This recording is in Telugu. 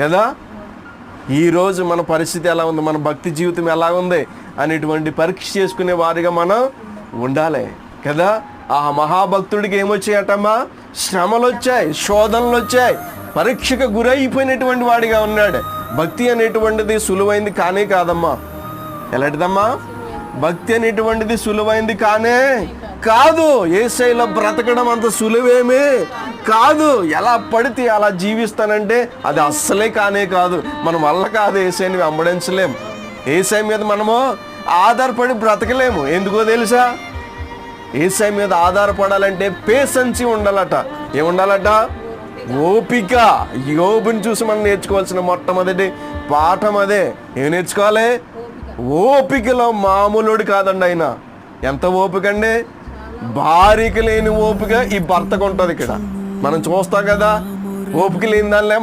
కదా? ఈరోజు మన పరిస్థితి ఎలా ఉంది? మన భక్తి జీవితం ఎలా ఉంది? అనేటువంటి పరీక్ష చేసుకునే వారిగా మనం ఉండాలి కదా? ఆ మహాభక్తుడికి ఏమొచ్చాయటమ్మా? శ్రమలు వచ్చాయి శోధనలు వచ్చాయి పరీక్షకు గురైపోయినటువంటి వాడిగా ఉన్నాడు. భక్తి అనేటువంటిది సులువైంది కానే కాదమ్మా. ఎలాంటిదమ్మా? భక్తి అనేటువంటిది సులువైంది కానే కాదు ఏసైలో బ్రతకడం అంత సులువేమే కాదు. ఎలా పడితే అలా జీవిస్తానంటే అది అస్సలే కానే కాదు. మనం వల్ల కాదు ఏసైని వెంబడించలేం. ఏసై మీద మనము ఆధారపడి బ్రతకలేము. ఎందుకో తెలుసా? ఏసై మీద ఆధారపడాలంటే పేసెన్సీ ఉండాలట. ఏముండాలట? ఓపిక. యోబుని చూసి మనం నేర్చుకోవాల్సిన మొట్టమొదటి పాఠం అదే. ఏం నేర్చుకోవాలి? ఓపికలో మామూలుడు కాదండి ఆయన. ఎంత ఓపిక అండి? భార్యకి లేని ఓపిక ఈ భర్తకు ఉంటుంది ఇక్కడ. మనం చూస్తాం కదా ఓపిక లేని దానిలే